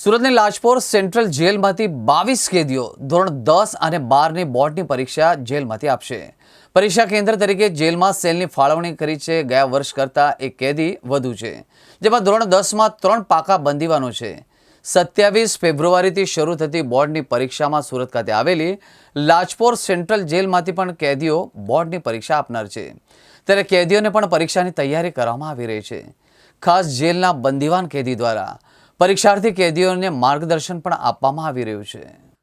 સુરતની લાજપોર સેન્ટ્રલ જેલમાંથી બાવીસ કેદીઓ, ધોરણ દસ અને બારની બોર્ડની પરીક્ષા જેલમાંથી આપશે. પરીક્ષા કેન્દ્ર તરીકે જેલમાં સેલની ફાળવણી કરી છે. ગયા વર્ષ કરતાં એક કેદી વધુ છે, જેમાં ધોરણ દસમાં ત્રણ પાકા બંદીવાનો છે. સત્યાવીસ ફેબ્રુઆરીથી શરૂ થતી બોર્ડની પરીક્ષામાં સુરત ખાતે આવેલી લાજપોર સેન્ટ્રલ જેલમાંથી પણ કેદીઓ બોર્ડની પરીક્ષા આપનાર છે. ત્યારે કેદીઓને પણ પરીક્ષાની તૈયારી કરવામાં આવી રહી છે. ખાસ જેલના બંદીવાન કેદી દ્વારા પરીક્ષાર્થી કેદીઓને માર્ગદર્શન પણ આપવામાં આવી રહ્યું છે.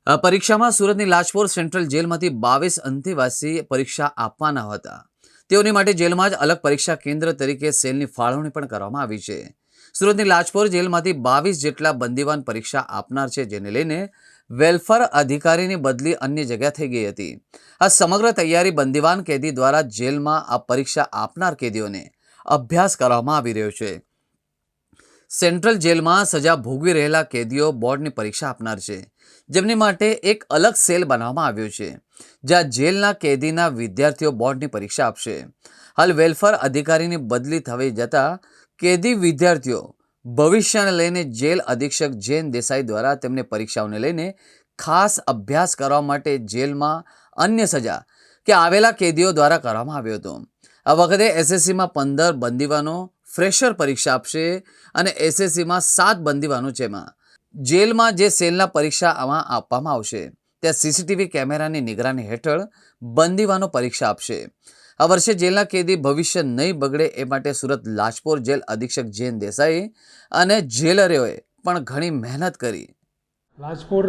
આ પરીક્ષામાં સુરતની લાજપોર સેન્ટ્રલ જેલમાંથી બાવીસ અંતેવાસી પરીક્ષા આપવાના હતા. તેઓની માટે જેલમાં જ અલગ પરીક્ષા કેન્દ્ર તરીકે સેલની ફાળવણી પણ કરવામાં આવી છે. સુરતની લાજપોર જેલમાંથી બાવીસ જેટલા બંદીવાન પરીક્ષા આપનાર છે, જેને લઈને વેલફેર અધિકારીની બદલી અન્ય જગ્યા થઈ ગઈ હતી. આ સમગ્ર તૈયારી બંદીવાન કેદી દ્વારા જેલમાં આ પરીક્ષા આપનાર કેદીઓને અભ્યાસ કરવામાં આવી રહ્યો છે. સેન્ટ્રલ જેલમાં સજા ભોગવી રહેલા કેદીઓ બોર્ડની પરીક્ષા આપનાર છે, જેમની માટે એક અલગ સેલ બનાવવામાં આવ્યો છે, જ્યાં જેલના કેદીના વિદ્યાર્થીઓ બોર્ડની પરીક્ષા આપશે. હાલ વેલફેર અધિકારીની બદલી થવી જતાં કેદી વિદ્યાર્થીઓ ભવિષ્યને લઈને જેલ અધિક્ષક જૈન દેસાઈ દ્વારા તેમને પરીક્ષાઓને લઈને ખાસ અભ્યાસ કરવા માટે જેલમાં અન્ય સજા કે આવેલા કેદીઓ દ્વારા કરવામાં આવ્યો હતો. આ વખતે એસએસસીમાં પંદર બંદીવાનો ફ્રેશર પરીક્ષા આપશે અને એસએસસીમાં સાત બંદીવાનો એમાં જેલમાં જે સેલના પરીક્ષા આમાં આપવામાં આવશે, ત્યાં સીસીટીવી કેમેરાની નિગરાની હેઠળ બંદીવાનો પરીક્ષા આપશે. આ વર્ષે જેલના કેદી ભવિષ્ય નહીં બગડે એ માટે સુરત લાજપોર જેલ અધિક્ષક જૈન દેસાઈ અને જેલરોએ પણ ઘણી મહેનત કરી. લાજપોર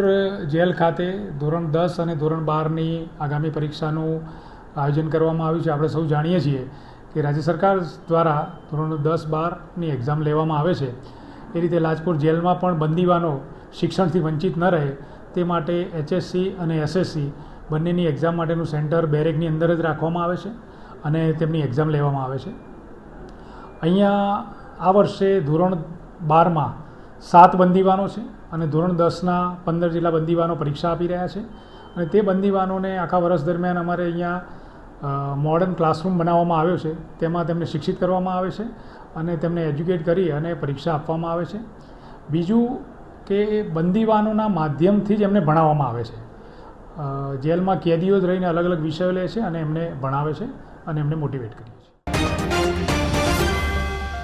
જેલ ખાતે ધોરણ દસ અને ધોરણ બારની આગામી પરીક્ષાનું આયોજન કરવામાં આવ્યું છે. આપણે સૌ જાણીએ છીએ કે રાજ્ય સરકાર દ્વારા ધોરણ દસ બારની એક્ઝામ લેવામાં આવે છે, એ રીતે લાજપુર જેલમાં પણ બંદીવાનો શિક્ષણથી વંચિત ન રહે, તે માટે એચએસસી અને એસએસસી બંનેની એક્ઝામ માટેનું સેન્ટર બેરેકની અંદર જ રાખવામાં આવે છે અને તેમની એક્ઝામ લેવામાં આવે છે. અહીંયા આ વર્ષે ધોરણ બારમાં સાત બંદીવાનો છે અને ધોરણ દસના પંદર જેટલા બંદીવાનો પરીક્ષા આપી રહ્યા છે અને તે બંદીવાનોને આખા વર્ષ દરમિયાન અમારે અહીંયા મોડર્ન ક્લાસરૂમ બનાવવામાં આવ્યો છે. તેમાં તેમને શિક્ષિત કરવામાં આવે છે અને તેમને એજ્યુકેટ કરી અને પરીક્ષા આપવામાં આવે છે. બીજું કે બંદીવાનોના માધ્યમથી જ એમને ભણાવવામાં આવે છે. જેલમાં કેદીઓ જ રહીને અલગ અલગ વિષયો લે છે અને એમને ભણાવે છે અને એમને મોટિવેટ કરી